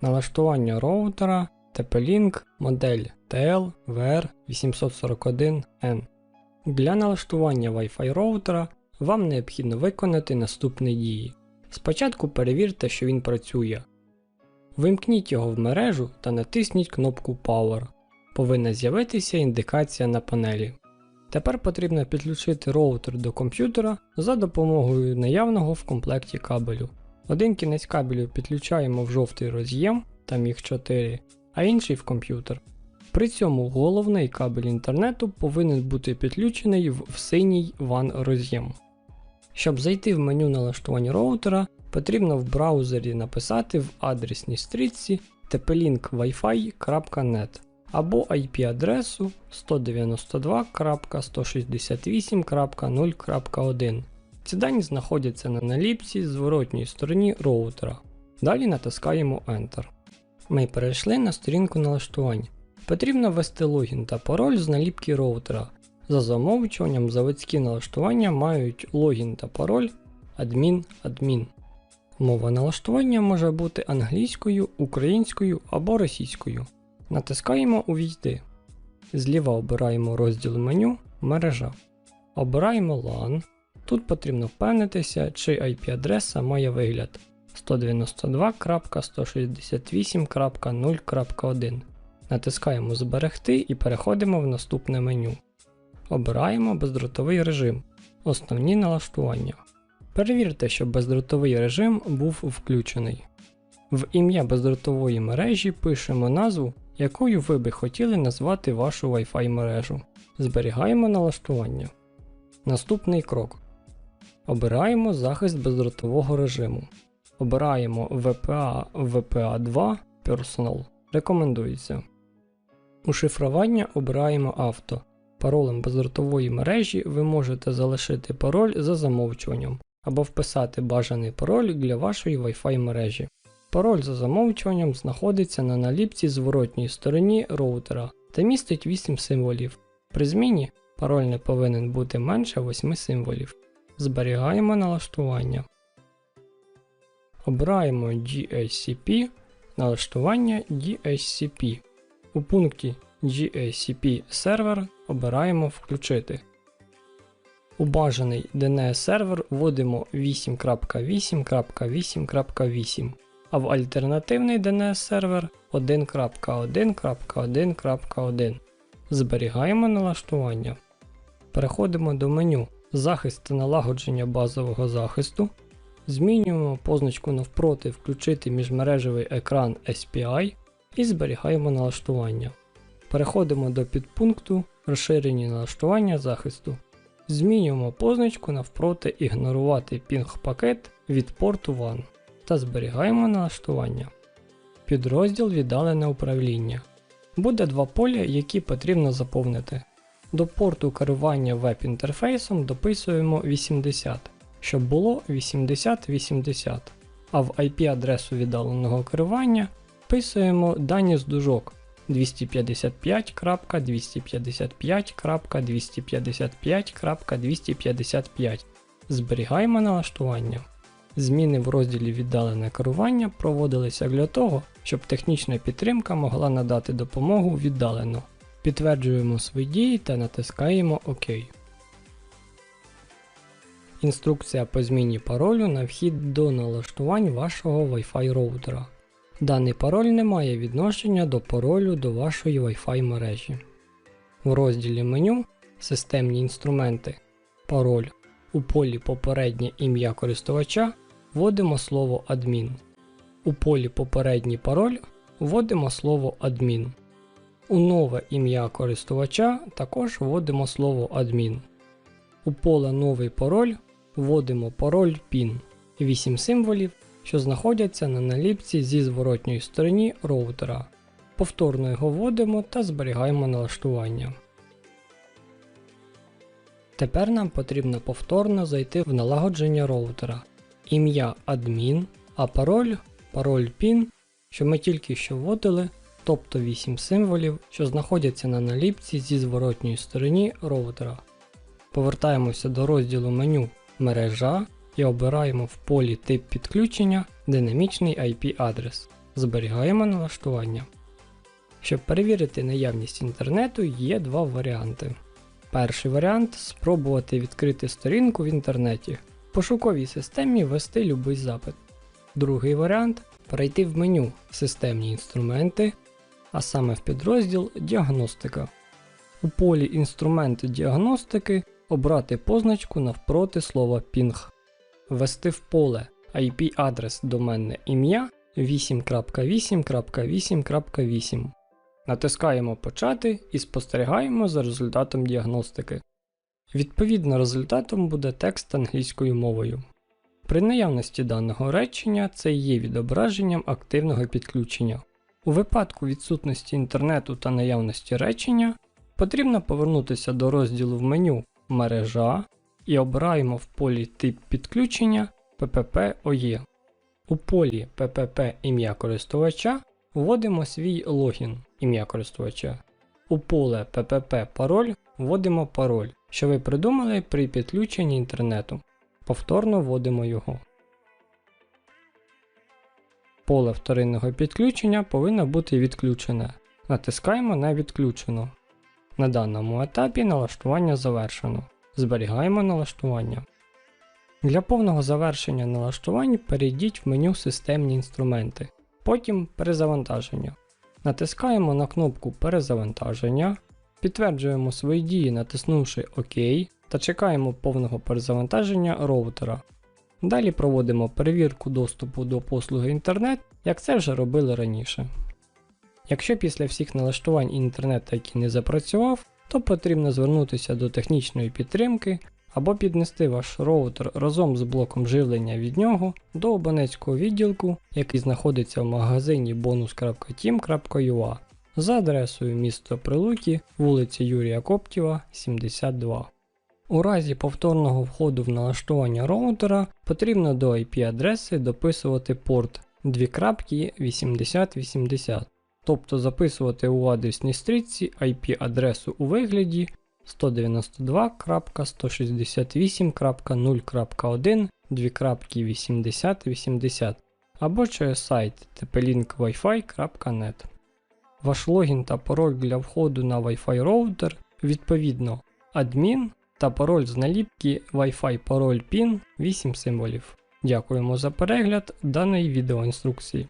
Налаштування роутера TP-Link модель TL-VR841N. Для налаштування Wi-Fi роутера вам необхідно виконати наступні дії. Спочатку перевірте, що він працює. Вимкніть його в мережу та натисніть кнопку Power. Повинна з'явитися індикація на панелі. Тепер потрібно підключити роутер до комп'ютера за допомогою наявного в комплекті кабелю. Один кінець кабелю підключаємо в жовтий роз'єм, там їх 4, а інший в комп'ютер. При цьому головний кабель інтернету повинен бути підключений в синій WAN роз'єм. Щоб зайти в меню налаштування роутера, потрібно в браузері написати в адресній стрічці tplinkwifi.net або IP-адресу 192.168.0.1. Ці дані знаходяться на наліпці зворотній стороні роутера. Далі натискаємо Enter. Ми перейшли на сторінку налаштувань. Потрібно ввести логін та пароль з наліпки роутера. За замовчуванням заводські налаштування мають логін та пароль admin-admin. Мова налаштування може бути англійською, українською або російською. Натискаємо Увійти. Зліва обираємо розділ меню Мережа. Обираємо LAN. Тут потрібно впевнитися, чи IP-адреса має вигляд 192.168.0.1. Натискаємо Зберегти і переходимо в наступне меню. Обираємо бездротовий режим. Основні налаштування. Перевірте, щоб бездротовий режим був включений. В ім'я бездротової мережі пишемо назву, якою ви би хотіли назвати вашу Wi-Fi мережу. Зберігаємо налаштування. Наступний крок. Обираємо захист бездротового режиму. Обираємо VPA VPA2 Personal. Рекомендується. У шифрування обираємо авто. Паролем бездротової мережі ви можете залишити пароль за замовчуванням або вписати бажаний пароль для вашої Wi-Fi мережі. Пароль за замовчуванням знаходиться на наліпці зворотній стороні роутера та містить 8 символів. При зміні пароль не повинен бути менше 8 символів. Зберігаємо налаштування. Обираємо DHCP, налаштування DHCP. У пункті GACP сервер обираємо Включити. У бажаний DNS сервер вводимо 8.8.8.8, а в альтернативний DNS сервер 1.1.1.1. Зберігаємо налаштування. Переходимо до меню Захист та налагодження базового захисту. Змінюємо позначку навпроти Включити міжмережевий екран SPI і зберігаємо налаштування. Переходимо до підпункту Розширені налаштування захисту. Змінюємо позначку навпроти Ігнорувати пінг пакет від порту WAN та зберігаємо налаштування. Підрозділ Віддалене управління. Буде два поля, які потрібно заповнити. До порту керування веб-інтерфейсом дописуємо 80, щоб було 8080, а в IP-адресу віддаленого керування вписуємо дані з дужок 255.255.255.255. Зберігаємо налаштування. Зміни в розділі віддалене керування проводилися для того, щоб технічна підтримка могла надати допомогу віддалено. Підтверджуємо свої дії та натискаємо ОК. Інструкція по зміні паролю на вхід до налаштувань вашого Wi-Fi роутера. Даний пароль не має відношення до паролю до вашої Wi-Fi мережі. В розділі меню Системні інструменти Пароль у полі Попереднє ім'я користувача вводимо слово адмін. У полі Попередній пароль вводимо слово адмін. У нове ім'я користувача також вводимо слово адмін. У поле Новий пароль вводимо пароль PIN 8 символів, що знаходяться на наліпці зі зворотньої сторони роутера. Повторно його вводимо та зберігаємо налаштування. Тепер нам потрібно повторно зайти в налагодження роутера. Ім'я адмін, а пароль пароль PIN, що ми тільки що вводили, тобто 8 символів, що знаходяться на наліпці зі зворотньої сторони роутера. Повертаємося до розділу меню Мережа і обираємо в полі тип підключення динамічний IP адрес. Зберігаємо налаштування. Щоб перевірити наявність інтернету, є два варіанти. Перший варіант спробувати відкрити сторінку в інтернеті, в пошуковій системі ввести будь-який запит. Другий варіант перейти в меню Системні інструменти, а саме в підрозділ Діагностика. У полі Інструменти діагностики обрати позначку навпроти слова Ping, ввести в поле IP-адрес доменне ім'я 8.8.8.8. Натискаємо Почати і спостерігаємо за результатом діагностики. Відповідно результатом буде текст англійською мовою. При наявності даного речення це є відображенням активного підключення. У випадку відсутності інтернету та наявності речення потрібно повернутися до розділу в меню Мережа і обираємо в полі Тип підключення PPP-OE. У полі PPP ім'я користувача вводимо свій логін ім'я користувача. У поле PPP пароль вводимо пароль, що ви придумали при підключенні інтернету. Повторно вводимо його. Поле вторинного підключення повинно бути відключене. Натискаємо на відключено. На даному етапі налаштування завершено. Зберігаємо налаштування. Для повного завершення налаштувань перейдіть в меню Системні інструменти, потім Перезавантаження. Натискаємо на кнопку Перезавантаження, підтверджуємо свої дії, натиснувши ОК та чекаємо повного перезавантаження роутера. Далі проводимо перевірку доступу до послуги інтернет, як це вже робили раніше. Якщо після всіх налаштувань інтернет таки не запрацював, то потрібно звернутися до технічної підтримки або піднести ваш роутер разом з блоком живлення від нього до абонентського відділку, який знаходиться в магазині bonus.team.ua за адресою місто Прилуки, вулиця Юрія Коптєва, 72. У разі повторного входу в налаштування роутера потрібно до IP-адреси дописувати порт 2.8080, тобто записувати у адресній стрічці IP-адресу у вигляді 192.168.0.1 2.8080 або через сайт tplinkwifi.net. Ваш логін та пароль для входу на Wi-Fi роутер відповідно адмін та пароль з наліпки Wi-Fi пароль PIN 8 символів. Дякуємо за перегляд даної відеоінструкції.